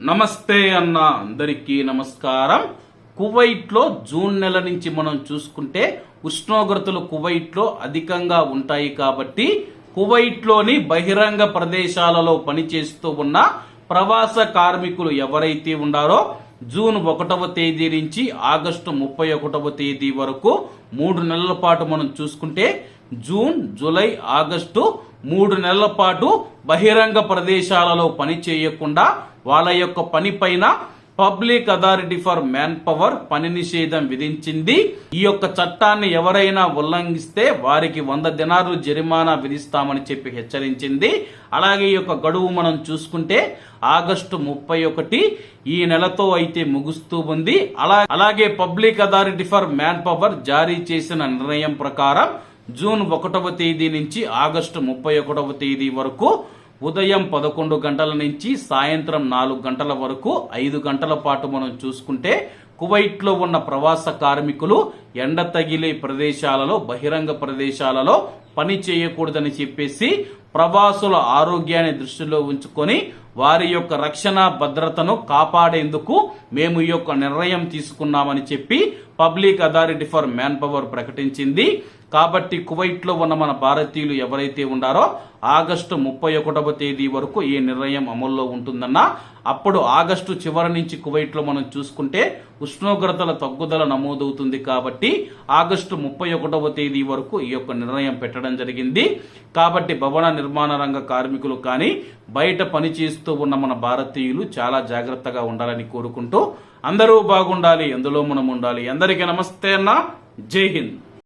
నమస్తే అన్న అందరికీ నమస్కారం. కువైట్లో జూన్ నెల నుంచి మనం చూసుకుంటే ఉష్ణోగ్రతలు కువైట్లో అధికంగా ఉంటాయి కాబట్టి కువైట్లోని బహిరంగ ప్రదేశాలలో పనిచేస్తూ ఉన్న ప్రవాస కార్మికులు ఎవరైతే ఉన్నారో జూన్ ఒకటవ తేదీ నుంచి ఆగస్టు ముప్పై ఒకటవ తేదీ వరకు మూడు నెలల పాటు మనం చూసుకుంటే జూన్ జూలై ఆగస్టు మూడు నెలల పాటు బహిరంగ ప్రదేశాలలో పని చేయకుండా వాళ్ళ యొక్క పని పైన public authority for manpower పని నిషేధం విధించింది. ఈ యొక్క చట్టాన్ని ఎవరైనా ఉల్లంఘిస్తే వారికి వంద దినాలు జరిమానా విధిస్తామని చెప్పి హెచ్చరించింది. అలాగే ఈ యొక్క గడువు మనం చూసుకుంటే ఆగస్టు ముప్పై ఒకటి ఈ నెలతో అయితే ముగుస్తూ ఉంది. అలా అలాగే public authority for manpower జారీ చేసిన నిర్ణయం ప్రకారం జూన్ ఒకటవ తేదీ నుంచి ఆగస్టు ముప్పై ఒకటవ తేదీ వరకు ఉదయం పదకొండు గంటల నుంచి సాయంత్రం నాలుగు గంటల వరకు ఐదు గంటల పాటు మనం చూసుకుంటే కువైట్లో ఉన్న ప్రవాస కార్మికులు ఎండ తగిలే ప్రదేశాలలో బహిరంగ ప్రదేశాలలో పని చేయకూడదని చెప్పేసి ప్రవాసుల ఆరోగ్యాన్ని దృష్టిలో ఉంచుకొని వారి యొక్క రక్షణ భద్రతను కాపాడేందుకు మేము ఈ యొక్క నిర్ణయం తీసుకున్నామని చెప్పి public authority for manpower ప్రకటించింది. కాబట్టి కువైట్లో ఉన్న మన భారతీయులు ఎవరైతే ఉన్నారో ఆగస్టు ముప్పై ఒకటవ తేదీ వరకు ఈ నిర్ణయం అమల్లో ఉంటుందన్న. అప్పుడు ఆగస్టు చివరి నుంచి కువైట్లో మనం చూసుకుంటే ఉష్ణోగ్రతల తగ్గుదల నమోదవుతుంది కాబట్టి ఆగస్టు ముప్పై ఒకటవ తేదీ వరకు ఈ యొక్క నిర్ణయం పెట్టడం జరిగింది. కాబట్టి భవన నిర్మాణ రంగ కార్మికులు కానీ బయట పని చేస్తూ ఉన్న మన భారతీయులు చాలా జాగ్రత్తగా ఉండాలని కోరుకుంటూ అందరూ బాగుండాలి ఎందులో మనం ఉండాలి. అందరికీ నమస్తే అన్న. జై హింద్.